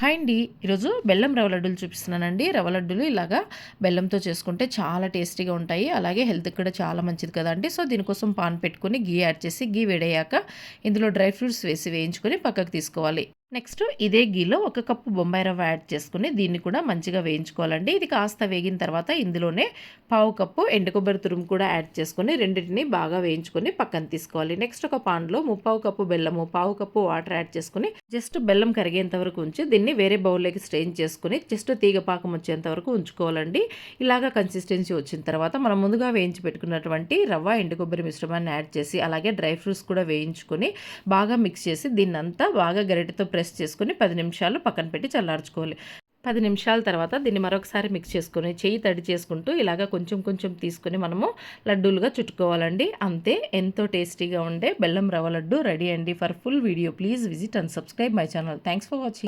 Hi అండి. ఈరోజు బెల్లం రవ్వ లడ్డూలు చూపిస్తున్నానండి. రవ్వ లడ్డూలు ఇలాగా బెల్లంతో చేసుకుంటే చాలా టేస్టీగా ఉంటాయి. అలాగే హెల్త్కి కూడా చాలా మంచిది కదండి సో దీనికోసం పాన్ పెట్టుకొని గీ యాడ్ చేసి గీ వేడయ్యాక ఇందులో డ్రై ఫ్రూట్స్ వేసి వేయించుకొని పక్కకు తీసుకోవాలి. నెక్స్ట్ ఇదే గీలో ఒక కప్పు బొంబాయి రవ్వ యాడ్ చేసుకుని దీన్ని కూడా మంచిగా వేయించుకోవాలండి. ఇది కాస్త వేగిన తర్వాత ఇందులోనే పావు కప్పు ఎండు కొబ్బరి తురుము కూడా యాడ్ చేసుకొని రెండింటిని బాగా వేయించుకొని పక్కన తీసుకోవాలి. నెక్స్ట్ ఒక పాన్లో ముప్పావు కప్పు బెల్లము పావు కప్పు వాటర్ యాడ్ చేసుకుని జస్ట్ బెల్లం కరిగేంత వరకు ఉంచి దీన్ని వేరే బౌల్లోకి స్ట్రెయిన్ చేసుకుని జస్ట్ తీగ పాకం వచ్చేంత వరకు ఉంచుకోవాలండి. ఇలాగా కన్సిస్టెన్సీ వచ్చిన తర్వాత మనం ముందుగా వేయించి పెట్టుకున్నటువంటి రవ్వ ఎండు కొబ్బరి మిశ్రమాన్ని యాడ్ చేసి అలాగే డ్రై ఫ్రూట్స్ కూడా వేయించుకొని బాగా మిక్స్ చేసి దీన్నంతా బాగా గరిటతో ప్రెస్ చేసుకుని పది నిమిషాలు పక్కన పెట్టి చల్లార్చుకోవాలి. పది నిమిషాల తర్వాత దీన్ని మరొకసారి మిక్స్ చేసుకొని చెయ్యి తడి చేసుకుంటూ ఇలాగ కొంచెం కొంచెం తీసుకొని మనము లడ్డూలుగా చుట్టుకోవాలండి. అంతే ఎంతో టేస్టీగా ఉండే బెల్లం రవ్వ లడ్డు రెడీ అండి. For full video please visit and subscribe my channel. Thanks for watching.